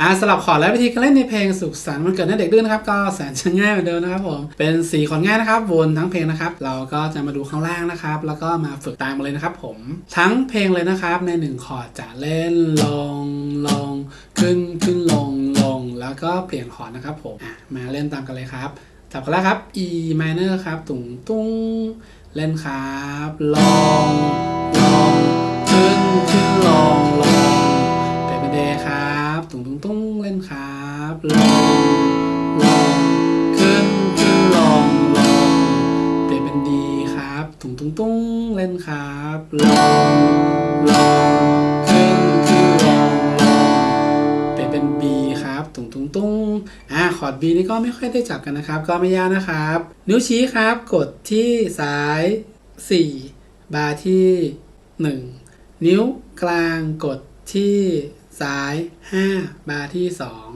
อ่าสลับคอดและวิธีการเล่นในเพลงสุขสันต์วันเกิดให้เด็กดื้อนะครับ ก็แสนจะง่ายเหมือนเดิมนะครับผมเป็นสีคอดง่ายนะครับวนทั้งเพลงนะครับ เราก็จะมาดูข้างล่างนะครับ แล้วก็มาฝึกตามมาเลยนะครับ ผมทั้งเพลงเลยนะครับในหนึ่งคอร์ดจะเล่นลงลงขึ้นขึ้นลงลง แล้วก็เปลี่ยนคอร์ดนะครับผมอะมาเล่นตามกันเลยครับจับกันแล้วครับ E minor ครับ ตุงตุ้งเล่นครับลง ตุ้งตุ้งตุ้งเล่นครับลงลงขึ้นขึ้นลงลงเปลี่ยนเป็น B ครับตุ้งตุ้งตุ้งอ่าคอร์ด B นี่ก็ไม่ค่อยได้จับกันนะครับ ก็ไม่ยากนะครับ นิ้วชี้ครับ กดที่ซ้าย 4 บาร์ที่ 1 นิ้วกลางกดที่ซ้าย 5 บาร์ที่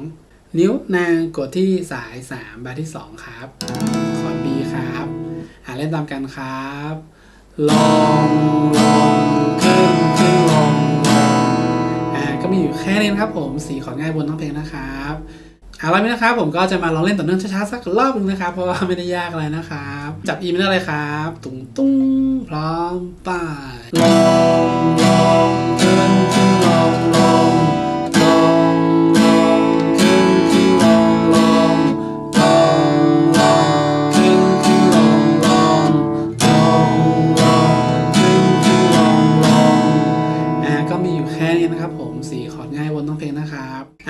2 นิ้วนางกดที่สาย 3 บาร์ที่ 2 ครับคอร์ด B ครับ หาเล่นตามกันครับ ลงลงขึ้นขึ้นลงลงอ่าก็มีอยู่แค่นี้นะครับผมสีของ่ายบนทั้งเพลงนะครับเอาละนี้นะครับผมก็จะมาลองเล่นต่อเนื่องช้าๆสักรอบหนึงนะครับ เพราะว่าไม่ได้ยากอะไรนะครับ จับอีม่ได้เลยครับ ตุ้งตุ้งพร้อมไป้ายลงลง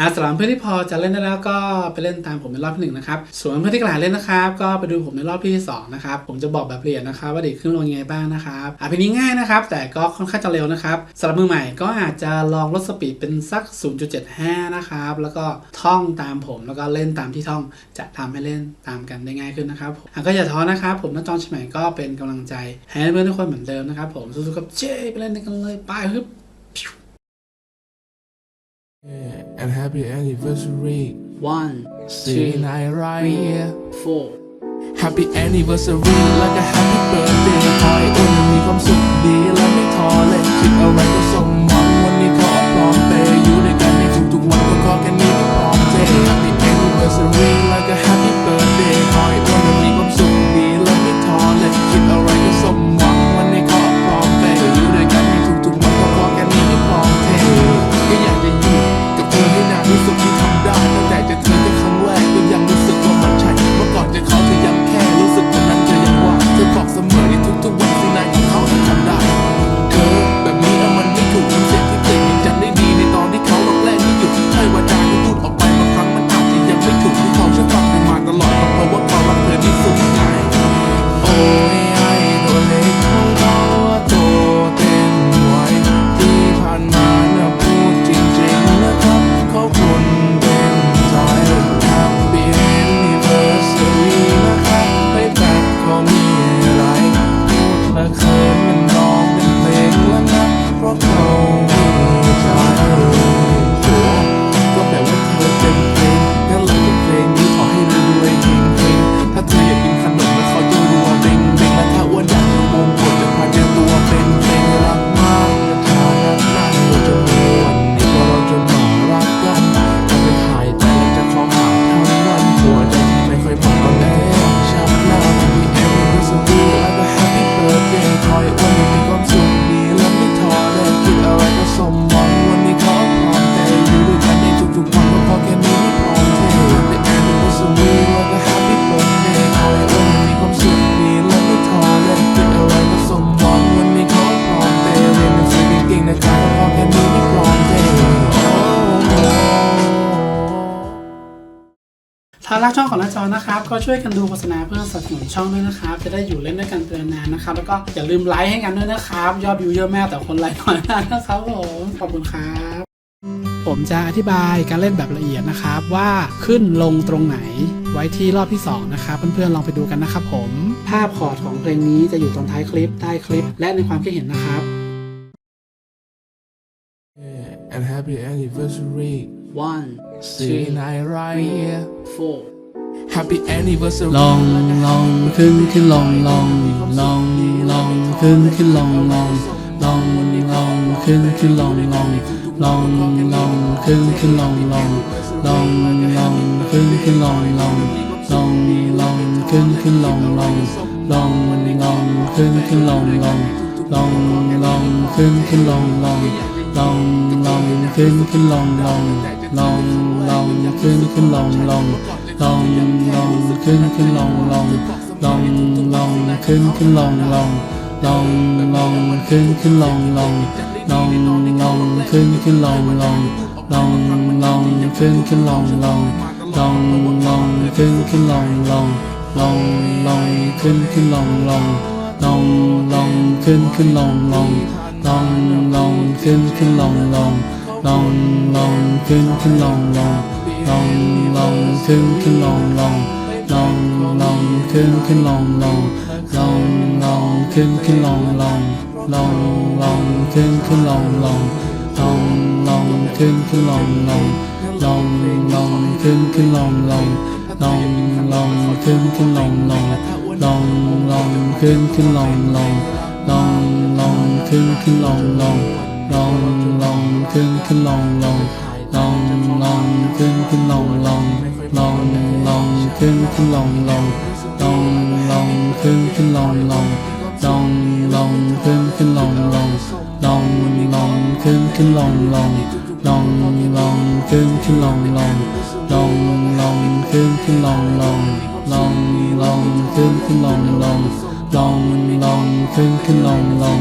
อ่าสำหรับเพื่อนที่พอจะเล่นได้แล้วก็ไปเล่นตามผมในรอบที่หนึ่งนะครับ ส่วนเพื่อนที่กระหาเล่นนะครับ ก็ไปดูผมในรอบที่สองนะครับ ผมจะบอกแบบละเอียดนะครับ ว่าเด็กขึ้นลงยังไงบ้างนะครับอ่าเพลงนี้ง่ายนะครับ แต่ก็ค่อนข้างจะเร็วนะครับสำหรับมือใหม่ก็อาจจะลองลดสปีดเป็นสัก 0.75 นะครับ แล้วก็ท่องตามผมแล้วก็เล่นตามที่ท่องจะทำให้เล่นตามกันได้ง่ายขึ้นนะครับอะก็อย่าท้อนะครับ ผมนักจองเชียงใหม่ก็เป็นกำลังใจให้เพื่อนทุกคนเหมือนเดิมนะครับผมสู้ๆกับเจ้ไปเล่นกันเลยไปฮึบ Yeah, and happy anniversary. one See two night right three here. four Happy anniversary และก็ happy birthday ขอให้อุ่นมีความสุข ถ้ารักช่องของน้าจอนะครับ ก็ช่วยกันดูโฆษณาเพื่อสนับสนุนช่องด้วยนะครับ จะได้อยู่เล่นด้วยกันเป็นนานๆนะครับ แล้วก็อย่าลืมไลค์ให้กันด้วยนะครับ ยอดวิวเยอะแม่แต่คนไลค์น้อยมากนะครับผมขอบคุณครับผมจะอธิบายการเล่นแบบละเอียดนะครับว่าขึ้นลงตรงไหนไว้ที่รอบที่สองนะครับ เพื่อนๆลองไปดูกันนะครับผม ภาพคอร์ดของเพลงนี้จะอยู่ตอนท้ายคลิปใต้คลิป และในความคิดเห็นนะครับ Yeah, and happy anniversary one See night right here for Happy anniversary ลองลองขึ้นขึ้นลองลองลองลองขึ้นขึ้นลองลองลองลองขึ้นขึ้นลองลองลองลองขึ้นขึ้นลองลองลองลองขึ้นขึ้นลองลองลองลองขึ้นขึ้นลองลองลองลองขึ้นขึ้นลองลองลองลองขึ้นขึ้นลองลอง ลองลองขึ้นขึ้นลองลองลองลองขึ้นขึ้นลองลองลองลองขึ้นขึ้นลองลองลองลองขึ้นขึ้นลองลองลองลองขึ้นขึ้นลองลองลองลองขึ้นขึ้นลองลองลองลองขึ้นขึ้นลองลองลองลองขึ้นขึ้นลองลองลองลองขึ้นขึ้นลองลองลองลองขึ้นขึ้นลองลอง ลองลองขึ้นขึ้นลองลองลองลองขึ้นขึ้นลองลองลองลองขึ้นขึ้นลองลองลองลองขึ้นขึ้นลองลองลองลองขึ้นขึ้นลองลองลองลองขึ้นขึ้นลองลองลองลองขึ้นขึ้นลองลองลองลองขึ้นขึ้นลองลองลองลองขึ้นขึ้นลองลองลองลองขึ้นขึ้นลองลองลองลอง ขึ้นขึ้นลองลองลองลองขึ้นขึ้นลองลองลองลองขึ้นขึ้นลองลองลองลองขึ้นขึ้นลองลองลองลองขึ้นขึ้นลองลองลองลองขึ้นขึ้นลองลองลองลองขึ้นขึ้นลองลองลองลองขึ้นขึ้นลองลองลองลองขึ้นขึ้นลองลองลองลองขึ้นขึ้นลองลองลองลองขึ้นขึ้นลองลอง